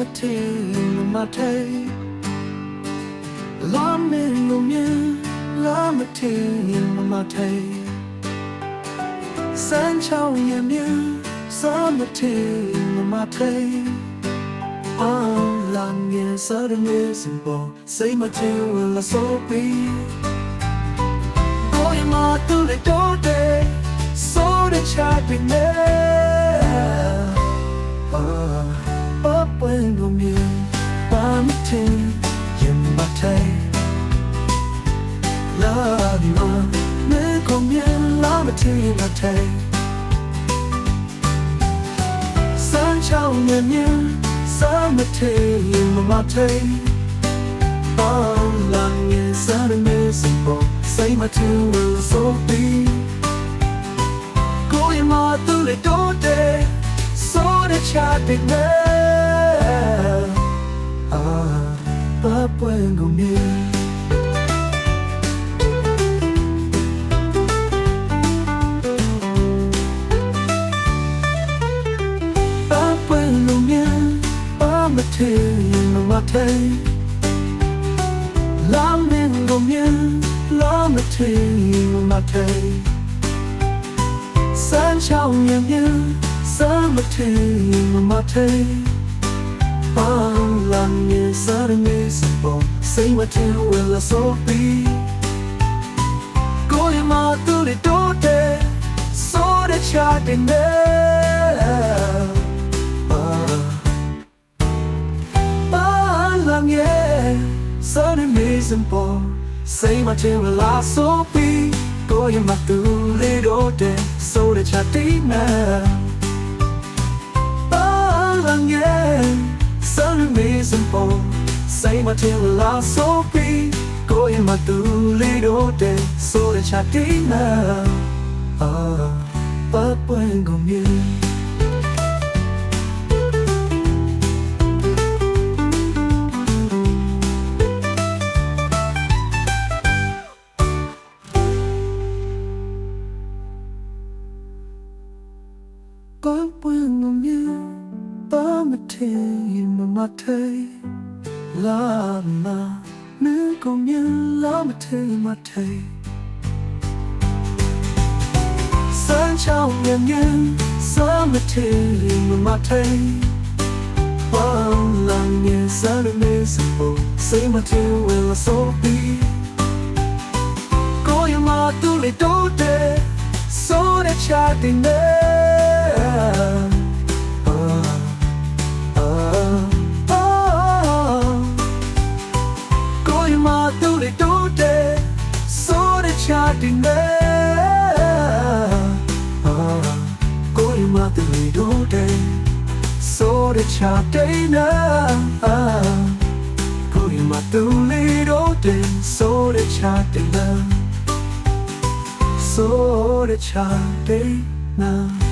maté le maté La mine no mien la maté le maté San chao ye mien sa maté le maté Ah la mien sa de mien simbo say la so be? Oh ye ma tu le do de so the chat be me pueblo mío, Pamitin, Yembate. La alma me comien la matinate. San chao me mien, san mate, yembate. Bang lang yin san me simple, say my two will sốt be. in my day Lam in go mien Lam a tin in my day San chao mien mien San a tin in my Bang lam mien sar mi sbo Say my tin will so be Go in my to the door there So the chat in there unamazable Say my team will also be Going back to little day So the chatina Balang yeah Sun unamazable Say my team will also be Going back to little day So the chatina Ah, uh, but when go mute ก็ပွင့်မမြင်ပါမထင်မမထဲလာမမင်းကိုမြင်လာမထဲမထဲစမ်းချောင်းမြင်မြင်စမ်းမထဲမမထဲပေါင်း တခြားတိတ်နာကိုယ်မှာတူလေးတော့တင်ဆိုတခြားတိတ်နာဆိုတခြားတိတ်နာ